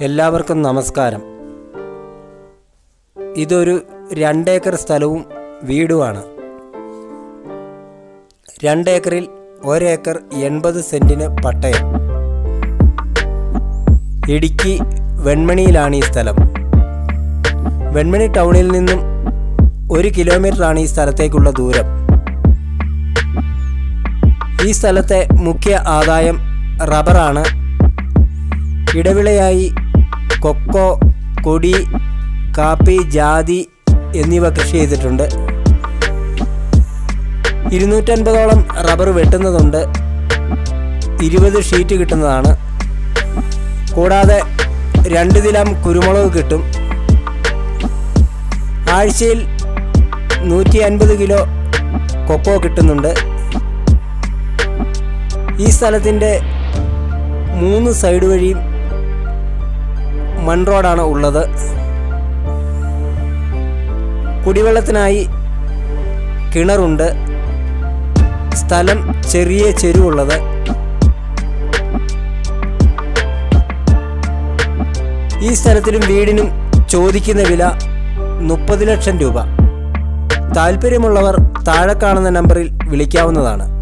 എല്ലാവർക്കും നമസ്കാരം. ഇതൊരു രണ്ടേക്കർ സ്ഥലവും വീടുമാണ്. രണ്ടേക്കറിൽ ഒരേക്കർ എൺപത് സെന്റിന് പട്ടയം. ഇടുക്കി വെൺമണിയിലാണ് ഈ സ്ഥലം. വെൺമണി ടൗണിൽ നിന്നും ഒരു കിലോമീറ്ററാണ് ഈ സ്ഥലത്തേക്കുള്ള ദൂരം. ഈ സ്ഥലത്തെ മുഖ്യ ആദായം റബ്ബറാണ്. ഇടവിളയായി കൊക്കോ കൊടി കാപ്പി ജാതി എന്നിവ കൃഷി ചെയ്തിട്ടുണ്ട്. ഇരുന്നൂറ്റൻപതോളം റബ്ബർ വെട്ടുന്നതുണ്ട്. ഇരുപത് ഷീറ്റ് കിട്ടുന്നതാണ്. കൂടാതെ രണ്ട് ദിലം കുരുമുളക് കിട്ടും. ആഴ്ചയിൽ നൂറ്റി അൻപത് കിലോ കൊക്കോ കിട്ടുന്നുണ്ട്. ഈ സ്ഥലത്തിന്റെ മൂന്ന് സൈഡ് വഴിയും മൺ റോഡാണ് ഉള്ളത്. കുടിവെള്ളത്തിനായി കിണറുണ്ട്. സ്ഥലം ചെറിയ ചെരുവുള്ളത്. ഈ സ്ഥലത്തിനും വീടിനും ചോദിക്കുന്ന വില മുപ്പത് ലക്ഷം രൂപ. താല്പര്യമുള്ളവർ താഴെ കാണുന്ന നമ്പറിൽ വിളിക്കാവുന്നതാണ്.